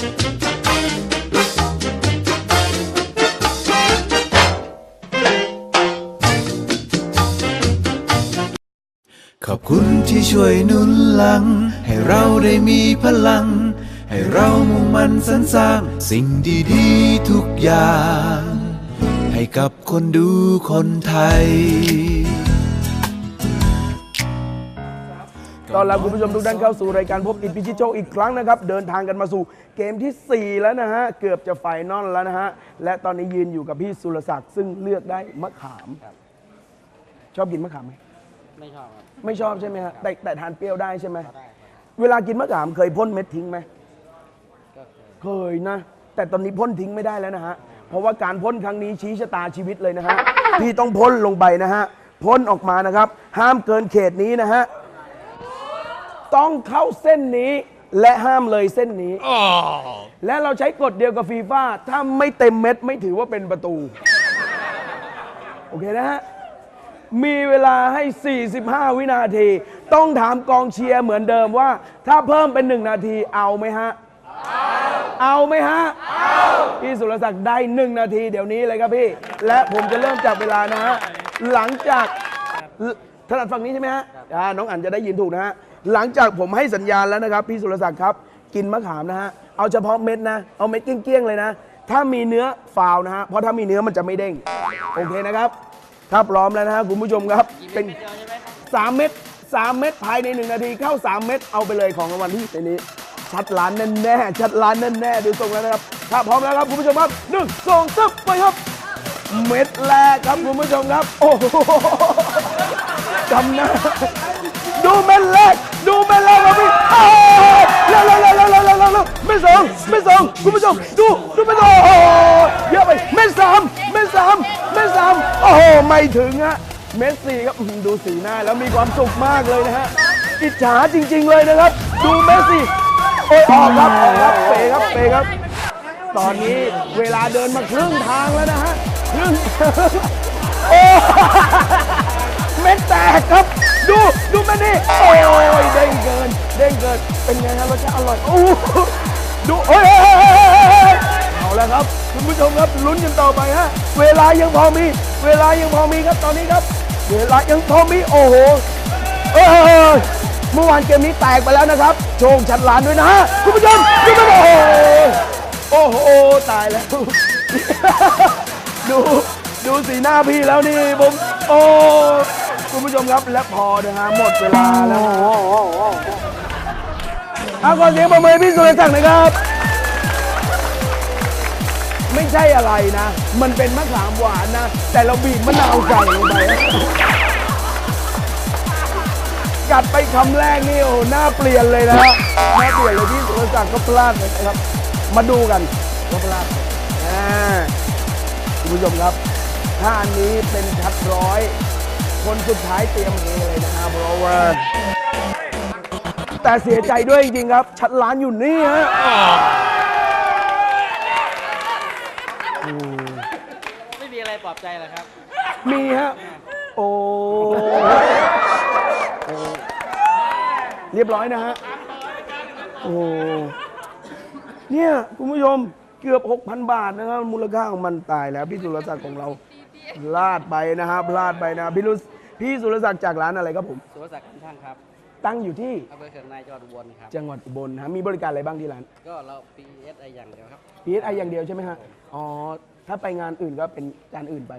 ขอบคุณที่ช่วยหนุนหลัง ให้เราได้มีพลัง ให้เรามุ่งมั่นสรรสร้าง สิ่งดีๆทุกอย่าง ให้กับคนดูคนไทย ตอนรับคุณผู้ชมทุกท่านเข้าสู่รายการพบอิทพิชิตโชคอีกครั้งนะครับ เดินทางกันมาสู่เกมทีสี่ 4 แล้วนะฮะ เกือบจะไฟนอลแล้วนะฮะ และตอนนี้ยืนอยู่กับพี่สุรศักดิ์ซึ่งเลือกได้มะขามชอบกินมะขามไหมไม่ชอบครับ ไม่ชอบใช่ไหมฮะแต่แต่ทานเปรี้ยวได้ใช่ไหม ได้ครับเวลากินมะขามเคยพ่นเม็ดทิ้งไหม ก็เคยเคยนะ แต่ตอนนี้พ่นทิ้งไม่ได้แล้วนะฮะ เพราะว่าการพ่นครั้งนี้ชี้ชะตาชีวิตเลยนะฮะ พี่ต้องพ่นลงไปนะฮะ พ่นออกมานะครับ ห้ามเกินเขตนี้นะฮะ ต้องเข้าเส้นนี้และห้ามเลยเส้นนี้และเราใช้กฎเดียวกับฟีฟ่าถ้าไม่เต็มเม็ดไม่ถือว่าเป็นประตู โอเคนะฮะ มีเวลาให้ 45 วินาที ต้องถามกองเชียร์เหมือนเดิมว่า ถ้าเพิ่มเป็น 1 นาทีเอาไหมฮะ เอาไหมฮะพี่สุรศักดิ์ได้ 1 นาทีเดี๋ยวนี้เลยครับพี่ และผมจะเริ่มจับเวลานะฮะ หลังจากถนัดฝั่งนี้ใช่ไหมฮะอ่าน้องอั๋นจะได้ยินถูกนะฮะ หลังจากผมให้สัญญาณแล้วนะครับ พี่สุรศักดิ์ครับ กินมะขามนะฮะ เอาเฉพาะเม็ดนะ เอาเม็ดเกลี้ยงๆเลยนะ ถ้ามีเนื้อฟาวนะฮะ เพราะถ้ามีเนื้อมันจะไม่เด้ง โอเคนะครับ ถ้าพร้อมแล้วนะฮะคุณผู้ชมครับ เป็นสามเม็ดสามเม็ดภายในหนึ่งนาทีเข้าสามเม็ดเอาไปเลยของรางวัลที่ในนี้ ชัดล้านแน่ๆชัดล้านแน่ๆดูตรงแล้วนะครับ ถ้าพร้อมแล้วครับคุณผู้ชมครับหนึ่งสองสามไปครับ เม็ดแรกครับคุณผู้ชมครับ โอ้โหจำหน้า ดูแม่ดแรกดูแม่ดแรกเราพี่เร็วเร็วเร็วเร็วเร็วเร็วเม็ดสองเม็ดสองคุณผู้ชมดูดูเม่ดสองเยอะไปเม็ดสามเม็ดสามเม็ดสามโอ้โหไม่ถึงฮะเม็ดสี่ครับดูสีหน้าแล้วมีความสุขมากเลยนะฮะอิจฉาจริง ๆเลยนะครับ ดูเม็ดสี่โอ้ยออกครับออกครับเปครับเปครับ ตอนนี้เวลาเดินมาครึ่งทางแล้วนะฮะครึ่งโอ้เม็ดแตกครับ ดู ดูมันนี่โอ้ยเด้งเกินเด้งเกินเป็นไงฮะรสชาติอร่อยโอ้ดูโอ้ยเอาแล้วครับคุณผู้ชมครับลุ้นกันต่อไปฮะเวลายังพอมี เวลายังพอมีครับตอนนี้ครับ เวลายังพอมีโอ้โหเออเมื่อวานเกมนี้แตกไปแล้วนะครับ โชคชัดล้านด้วยนะฮะคุณผู้ชมดูมันโอ้โหโอ้โหตายแล้วดูดูสีหน้าพี่แล้วนี่ผมโอ้ คุณผู้ชมครับและพอนะฮะหมดเวลาแล้วเอาก่อนเสียงประเมินพี่สุรศักดิ์หนะครับ ไม่ใช่อะไรนะ มันเป็นมะขามหวานนะ แต่เราบีบมะนาวใส่ลงไปกัดไปคำแรกนี่โอ้โหหน้าเปลี่ยนเลยนะฮะหน้าเปลี่ยนเลยพี่สุรศักดิ์ก็พลาดนะครับ มาดูกันว่าพลาดไหมอ่าคุณผู้ชมครับท่านนี้เป็นชัดร้อย คนสุดท้ายเตรียมเฮเลยนะฮะเพราะว่าแต่เสียใจด้วยจริงๆครับ ชัดล้านอยู่นี่ฮะไม่มีอะไรปลอบใจเหรอครับ มีฮะโอ้โอ้เรียบร้อยนะฮะ โอ้เนี่ย คุณผู้ชมเกือบ 6,000 บาทนะครับ มูลค่าของมันตายแล้ว พี่สุรศักดิ์ของเรา พลาดไปนะฮะพลาดไปนะพี่รุษ พี่สุรศักดิ์จากร้านอะไรครับผม สุรศักดิ์ช่างครับตั้งอยู่ที่อำเภอเขื่อนในจังหวัดอุบลครับ จังหวัดอุบลนะฮะมีบริการอะไรบ้างที่ร้านก็เรา PSI อย่างเดียวครับ พีเอสไออย่างเดียวใช่ไหมฮะอ๋อถ้าไปงานอื่นก็เป็นจานอื่นไป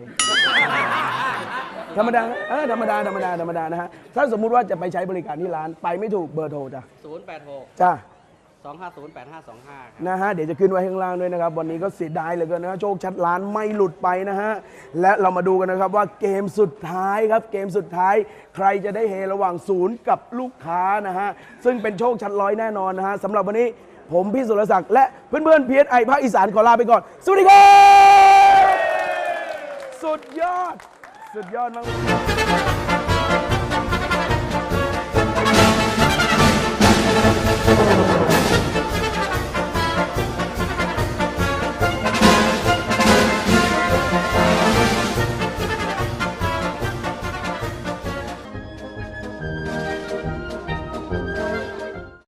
ธรรมดาเออธรรมดาธรรมดาธรรมดานะฮะถ้าสมมุติว่าจะไปใช้บริการที่ร้านไปไม่ถูกเบอร์โทรจ้ะ086 จ้า 250 8525นะฮะเดี๋ยวจะขึ้นไว้ข้างล่างด้วยนะครับ วันนี้ก็เสียดายเหลือเกินนะฮะโชคชัดล้านไม่หลุดไปนะฮะและเรามาดูกันนะครับว่าเกมสุดท้ายครับ เกมสุดท้าย ใครจะได้เฮระหว่างศูนย์กับลูกค้านะฮะซึ่งเป็นโชคชัดร้อยแน่นอนนะฮะสำหรับวันนี้ผมพี่สุรศักดิ์และเพื่อนๆพีเอสไอภาคอีสานขอลาไปก่อนสวัสดีครับสุดยอด สุดยอดมาก